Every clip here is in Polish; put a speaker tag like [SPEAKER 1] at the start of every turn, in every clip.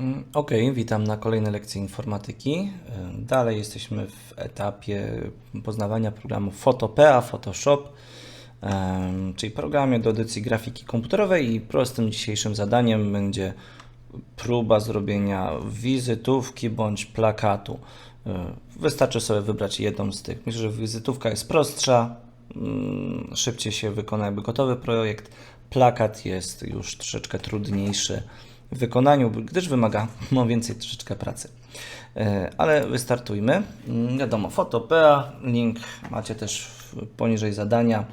[SPEAKER 1] Mm, Ok, witam na kolejnej lekcji informatyki. Y, Dalej jesteśmy w etapie poznawania programu Photopea, Photoshop, em, czyli programie do edycji grafiki komputerowej i prostym dzisiejszym zadaniem będzie próba zrobienia wizytówki bądź plakatu. Y, Wystarczy sobie wybrać jedną z tych. Myślę, że wizytówka jest prostsza, mm, szybciej się wykona jakby gotowy projekt. Plakat jest już troszeczkę trudniejszy wykonaniu, gdyż wymaga no, więcej troszeczkę pracy. E, Ale wystartujmy. Mm, Wiadomo, Photopea, link macie też poniżej zadania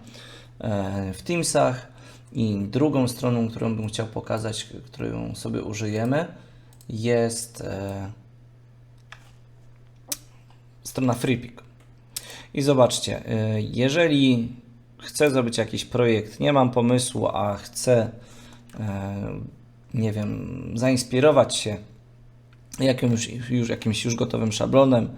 [SPEAKER 1] e, w Teamsach. I drugą stroną, którą bym chciał pokazać, którą sobie użyjemy, jest e, strona FreePick. I zobaczcie, jeżeli chcę zrobić jakiś projekt, nie mam pomysłu, a chcę, nie wiem, zainspirować się jakimś już, jakimś już gotowym szablonem,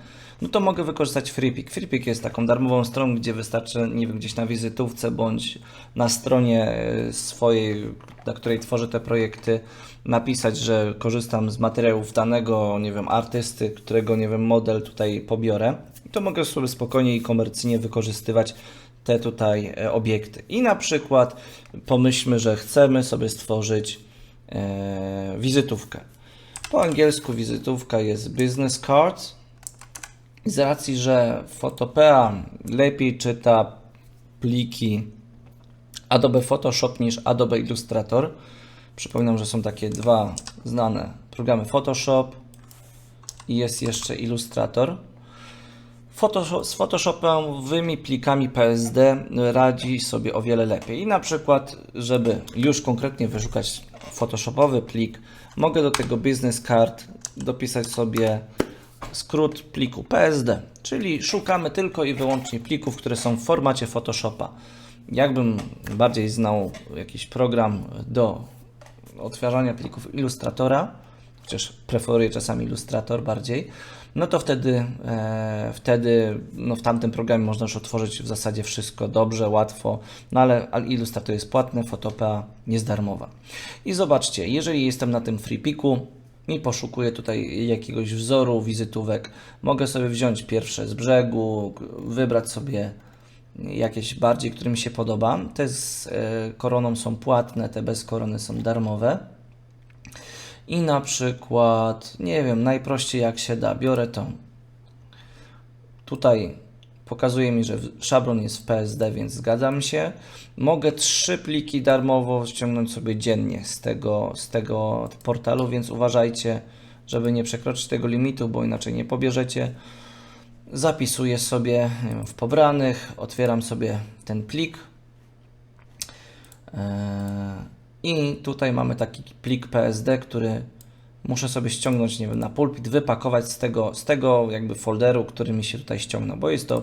[SPEAKER 1] no to mogę wykorzystać FreePick. FreePick jest taką darmową stroną, gdzie wystarczy, nie wiem, gdzieś na wizytówce bądź na stronie e, swojej, na której tworzę te projekty, napisać, że korzystam z materiałów danego, nie wiem, artysty, którego, nie wiem, model tutaj pobiorę. I to mogę sobie spokojnie i komercyjnie wykorzystywać te tutaj e, obiekty. I na przykład pomyślmy, że chcemy sobie stworzyć e, wizytówkę. Po angielsku wizytówka jest business card. Z racji, że Photopea lepiej czyta pliki Adobe Photoshop niż Adobe Illustrator. Przypominam, że są takie dwa znane programy Photoshop i jest jeszcze Illustrator. Z Photoshopowymi plikami PSD radzi sobie o wiele lepiej. I na przykład, żeby już konkretnie wyszukać Photoshopowy plik, mogę do tego Business Card dopisać sobie skrót pliku PSD, czyli szukamy tylko i wyłącznie plików, które są w formacie Photoshopa. Jakbym bardziej znał jakiś program do odtwarzania plików Illustratora, chociaż preferuję czasami Illustrator bardziej, no to wtedy, e, wtedy no w tamtym programie można już otworzyć w zasadzie wszystko dobrze, łatwo, no ale, Illustrator jest płatny, Photopea jest darmowa. I zobaczcie, jeżeli jestem na tym FreePiku i poszukuję tutaj jakiegoś wzoru wizytówek, mogę sobie wziąć pierwsze z brzegu, wybrać sobie jakieś bardziej, które mi się podoba. Te z e, koroną są płatne, te bez korony są darmowe. I na przykład, nie wiem, najprościej jak się da, biorę tą. Tutaj pokazuje mi, że szablon jest w PSD, więc zgadzam się. Mogę trzy pliki darmowo ściągnąć sobie dziennie z tego, z tego portalu, więc uważajcie, żeby nie przekroczyć tego limitu, bo inaczej nie pobierzecie. Zapisuję sobie w pobranych, otwieram sobie ten plik. Eee, I tutaj mamy taki plik PSD, który muszę sobie ściągnąć, nie wiem, na pulpit, wypakować z tego, z tego jakby folderu, który mi się tutaj ściągnął, bo jest to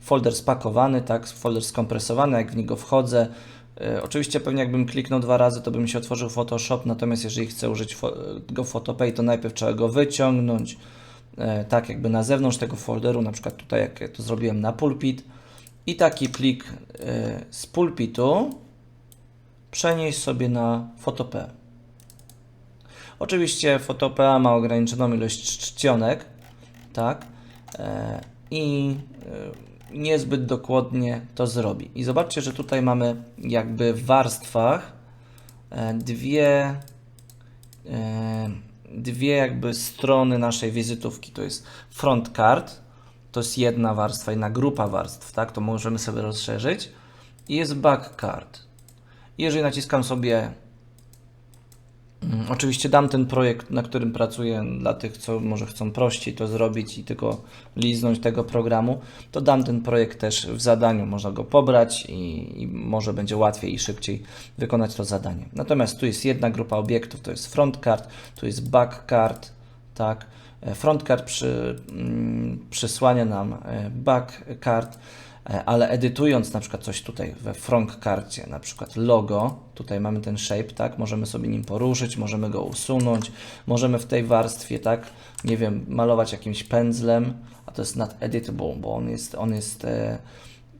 [SPEAKER 1] folder spakowany, tak, folder skompresowany, jak w niego wchodzę. E, oczywiście pewnie jakbym kliknął dwa razy, to by mi się otworzył Photoshop, natomiast jeżeli chcę użyć go Photopay, to najpierw trzeba go wyciągnąć, e, tak jakby na zewnątrz tego folderu, na przykład tutaj jak ja to zrobiłem na pulpit i taki plik e, z pulpitu przenieść sobie na Photopea. Oczywiście Photopea ma ograniczoną ilość czcionek, tak, e, i e, niezbyt dokładnie to zrobi. I zobaczcie, że tutaj mamy jakby w warstwach e, dwie, dwie jakby strony naszej wizytówki. To jest front card, to jest jedna warstwa, jedna grupa warstw, tak, to możemy sobie rozszerzyć. I jest back card. Jeżeli naciskam sobie Mm, Oczywiście dam ten projekt, na którym pracuję dla tych, co może chcą prościej to zrobić i tylko liznąć tego programu, to dam ten projekt też w zadaniu, można go pobrać i, i może będzie łatwiej i szybciej wykonać to zadanie. Natomiast tu jest jedna grupa obiektów, to jest front card, tu jest back card, tak. E, Front card przy, mm, przysłania nam e, back card, ale edytując na przykład coś tutaj we front karcie, na przykład logo, tutaj mamy ten shape, tak, możemy sobie nim poruszyć, możemy go usunąć, możemy w tej warstwie, tak, nie wiem, malować jakimś pędzlem, a to jest not editable, bo on jest, on jest e,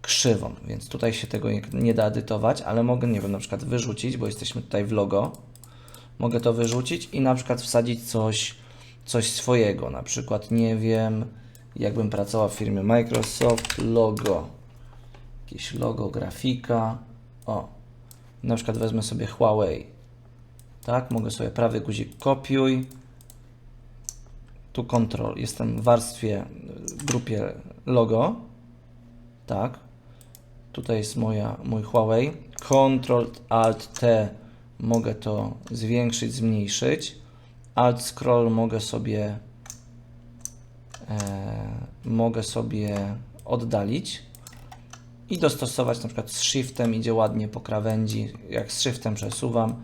[SPEAKER 1] krzywą, więc tutaj się tego nie, nie da edytować, ale mogę, nie wiem, na przykład wyrzucić, bo jesteśmy tutaj w logo, mogę to wyrzucić i na przykład wsadzić coś, coś swojego. Na przykład, nie wiem, jakbym pracował w firmie Microsoft, logo, jakieś logo, grafika. O, na przykład wezmę sobie Huawei. Tak, mogę sobie prawy guzik kopiuj. Tu Ctrl. Jestem w warstwie, w grupie logo. Tak. Tutaj jest moja, mój Huawei. Ctrl Alt T mogę to zwiększyć, zmniejszyć. Alt Scroll mogę sobie e, mogę sobie oddalić i dostosować na przykład z shiftem idzie ładnie po krawędzi. Jak z shiftem przesuwam,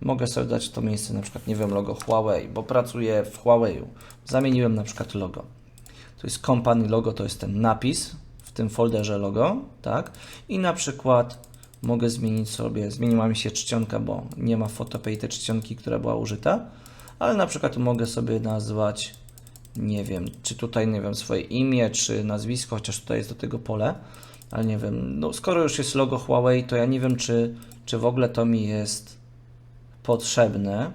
[SPEAKER 1] mogę sobie dać to miejsce na przykład, nie wiem, logo Huawei, bo pracuję w Huawei'u. Zamieniłem na przykład logo. To jest company logo, to jest ten napis w tym folderze logo, tak? I na przykład mogę zmienić sobie, zmieniła mi się czcionka, bo nie ma Photopay tej czcionki, która była użyta, ale na przykład mogę sobie nazwać, nie wiem, czy tutaj, nie wiem, swoje imię, czy nazwisko, chociaż tutaj jest do tego pole, ale nie wiem, no skoro już jest logo Huawei, to ja nie wiem, czy, czy w ogóle to mi jest potrzebne,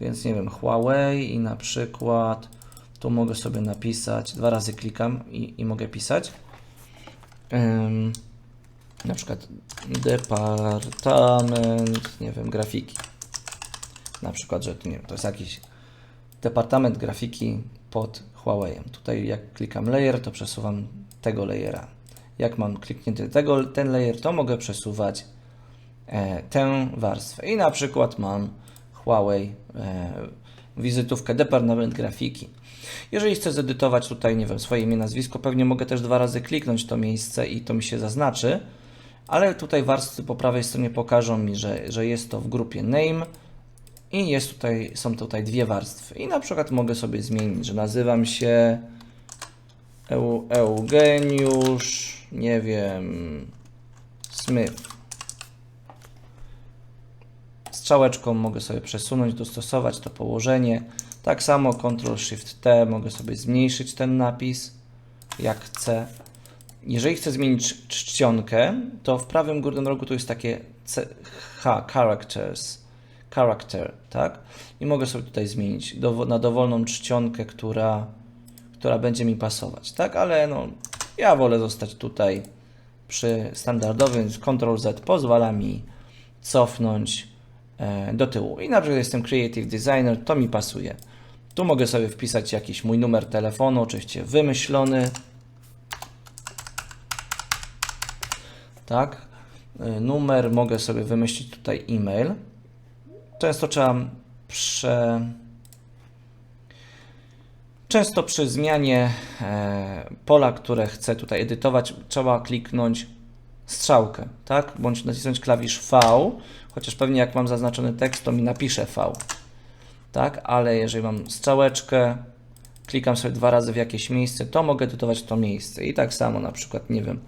[SPEAKER 1] więc nie wiem, Huawei i na przykład tu mogę sobie napisać, dwa razy klikam i, i mogę pisać. Na przykład departament, nie wiem, grafiki. Na przykład, że tu nie wiem, to jest jakiś departament grafiki pod Huawei. Tutaj jak klikam layer, to przesuwam tego layera. Jak mam kliknięty tego, ten layer, to mogę przesuwać e, tę warstwę. I na przykład mam Huawei e, wizytówkę Departament Grafiki. Jeżeli chcę zedytować tutaj, nie wiem, swoje imię, nazwisko, pewnie mogę też dwa razy kliknąć to miejsce i to mi się zaznaczy, ale tutaj warstwy po prawej stronie pokażą mi, że, że jest to w grupie name i jest tutaj, są tutaj dwie warstwy. I na przykład mogę sobie zmienić, że nazywam się Eu, Eugeniusz, nie wiem, Smith. Strzałeczką mogę sobie przesunąć, dostosować to położenie. Tak samo Ctrl Shift T mogę sobie zmniejszyć ten napis jak chcę. Jeżeli chcę zmienić czcionkę, to w prawym górnym rogu to jest takie C, H, characters, character, tak? I mogę sobie tutaj zmienić do, na dowolną czcionkę, która, która będzie mi pasować, tak? Ale no, ja wolę zostać tutaj przy standardowym, więc Ctrl Z pozwala mi cofnąć e, do tyłu. I na przykład jestem Creative Designer, to mi pasuje. Tu mogę sobie wpisać jakiś mój numer telefonu, oczywiście wymyślony. Tak. Y, Numer mogę sobie wymyślić tutaj e-mail. Często trzeba prze... Często przy zmianie e, pola, które chcę tutaj edytować, trzeba kliknąć strzałkę, tak? Bądź nacisnąć klawisz V, chociaż pewnie jak mam zaznaczony tekst, to mi napisze V tak? Ale jeżeli mam strzałeczkę, klikam sobie dwa razy w jakieś miejsce, to mogę edytować to miejsce. I tak samo na przykład, nie wiem,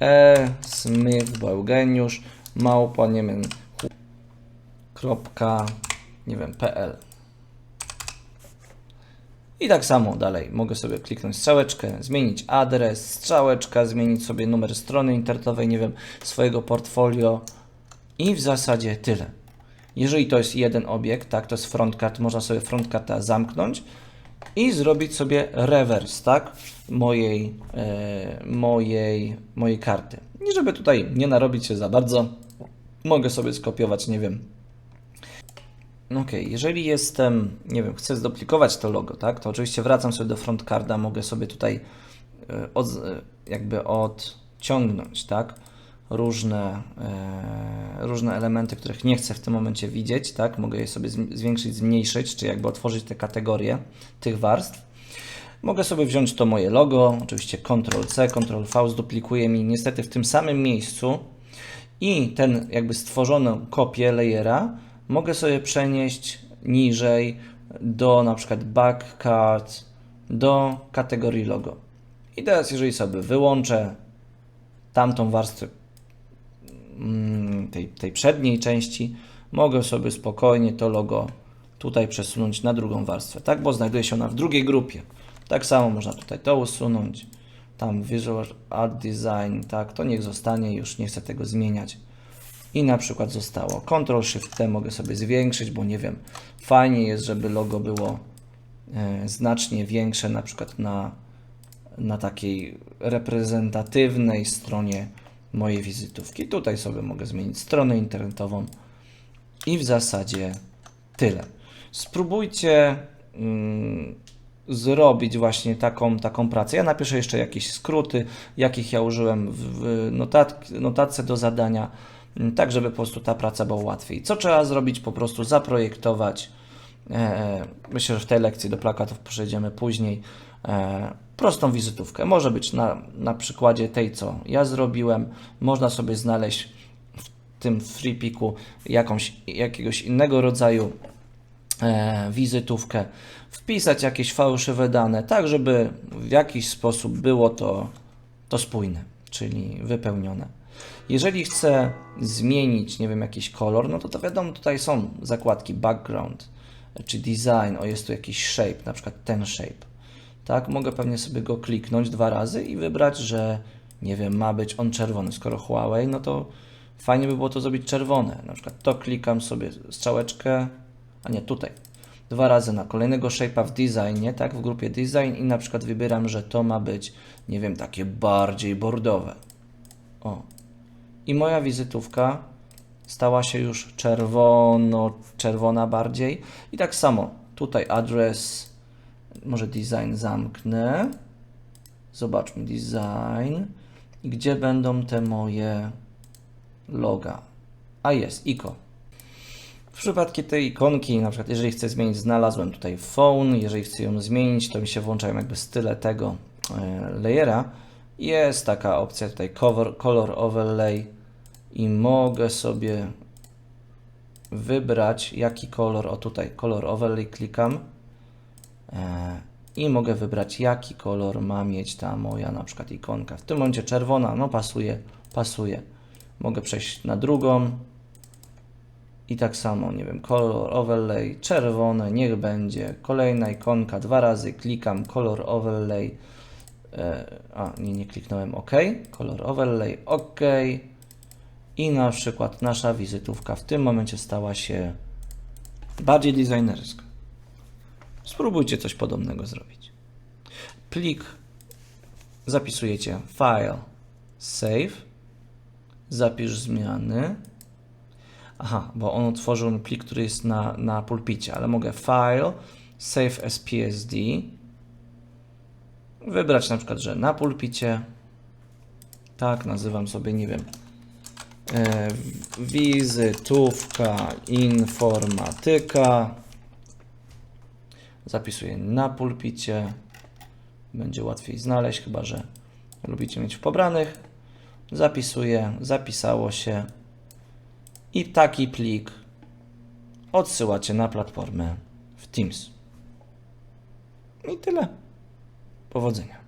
[SPEAKER 1] e, smith, bo Eugeniusz, małpa, nie wiem, kropka, nie wiem, pl. I tak samo dalej. Mogę sobie kliknąć strzałeczkę, zmienić adres, strzałeczka, zmienić sobie numer strony internetowej, nie wiem, swojego portfolio i w zasadzie tyle. Jeżeli to jest jeden obiekt, tak, to jest frontcard, można sobie frontcarda zamknąć i zrobić sobie rewers, tak, mojej, e, mojej, mojej karty. I żeby tutaj nie narobić się za bardzo, mogę sobie skopiować, nie wiem. Ok, jeżeli jestem, nie wiem, chcę zduplikować to logo, tak, to oczywiście wracam sobie do frontcarda, mogę sobie tutaj e, od, e, jakby odciągnąć, tak, różne, e, różne elementy, których nie chcę w tym momencie widzieć, tak? Mogę je sobie zwiększyć, zmniejszyć, czy jakby otworzyć te kategorie tych warstw. Mogę sobie wziąć to moje logo, oczywiście Ctrl-C, Ctrl-V zduplikuje mi niestety w tym samym miejscu i ten jakby stworzoną kopię layera mogę sobie przenieść niżej do na przykład back card, do kategorii logo. I teraz jeżeli sobie wyłączę tamtą warstwę, Mm, tej, tej przedniej części, mogę sobie spokojnie to logo tutaj przesunąć na drugą warstwę, tak, bo znajduje się ona w drugiej grupie. Tak samo można tutaj to usunąć, tam Visual Art Design, tak, to niech zostanie, już nie chcę tego zmieniać. I na przykład zostało. Ctrl Shift T mogę sobie zwiększyć, bo nie wiem, fajnie jest, żeby logo było e, znacznie większe, na przykład na, na takiej reprezentatywnej stronie mojej wizytówki. Tutaj sobie mogę zmienić stronę internetową i w zasadzie tyle. Spróbujcie mm, zrobić właśnie taką, taką pracę. Ja napiszę jeszcze jakieś skróty, jakich ja użyłem w, w notat, notatce do zadania, tak żeby po prostu ta praca była łatwiej. Co trzeba zrobić? Po prostu zaprojektować. E, myślę, że w tej lekcji do plakatów przejdziemy później. E, prostą wizytówkę. Może być na, na przykładzie tej, co ja zrobiłem. Można sobie znaleźć w tym FreePiku jakąś, jakiegoś innego rodzaju e, wizytówkę, wpisać jakieś fałszywe dane, tak żeby w jakiś sposób było to, to spójne, czyli wypełnione. Jeżeli chcę zmienić, nie wiem, jakiś kolor, no to to wiadomo, tutaj są zakładki background czy design, o jest tu jakiś shape, na przykład ten shape. Tak, mogę pewnie sobie go kliknąć dwa razy i wybrać, że nie wiem, ma być on czerwony. Skoro Huawei, no to fajnie by było to zrobić czerwone. Na przykład to klikam sobie strzałeczkę, a nie tutaj. Dwa razy na kolejnego shape'a w designie, tak, w grupie design i na przykład wybieram, że to ma być, nie wiem, takie bardziej bordowe. O. I moja wizytówka stała się już czerwono, czerwona bardziej. I tak samo tutaj adres, może design zamknę. Zobaczmy design. I gdzie będą te moje loga? A jest, iko. W przypadku tej ikonki, na przykład jeżeli chcę zmienić, znalazłem tutaj phone, jeżeli chcę ją zmienić, to mi się włączają jakby style tego e, layera. Jest taka opcja tutaj cover, color overlay i mogę sobie wybrać jaki kolor, o tutaj color overlay klikam e, i mogę wybrać jaki kolor ma mieć ta moja na przykład ikonka. W tym momencie czerwona, no pasuje, pasuje. Mogę przejść na drugą, i tak samo, nie wiem, color overlay, czerwone, niech będzie. Kolejna ikonka, dwa razy klikam, color overlay. E, a, nie, nie kliknąłem OK. Color overlay, OK. I na przykład nasza wizytówka w tym momencie stała się bardziej designerska. Spróbujcie coś podobnego zrobić. Plik zapisujecie file, save, zapisz zmiany. Aha, bo on otworzył plik, który jest na, na pulpicie, ale mogę File, Save as PSD, wybrać na przykład, że na pulpicie, tak, nazywam sobie, nie wiem, e, wizytówka informatyka, zapisuję na pulpicie, będzie łatwiej znaleźć, chyba że lubicie mieć w pobranych, zapisuję, zapisało się, i taki plik odsyłacie na platformę w Teams. I tyle. Powodzenia.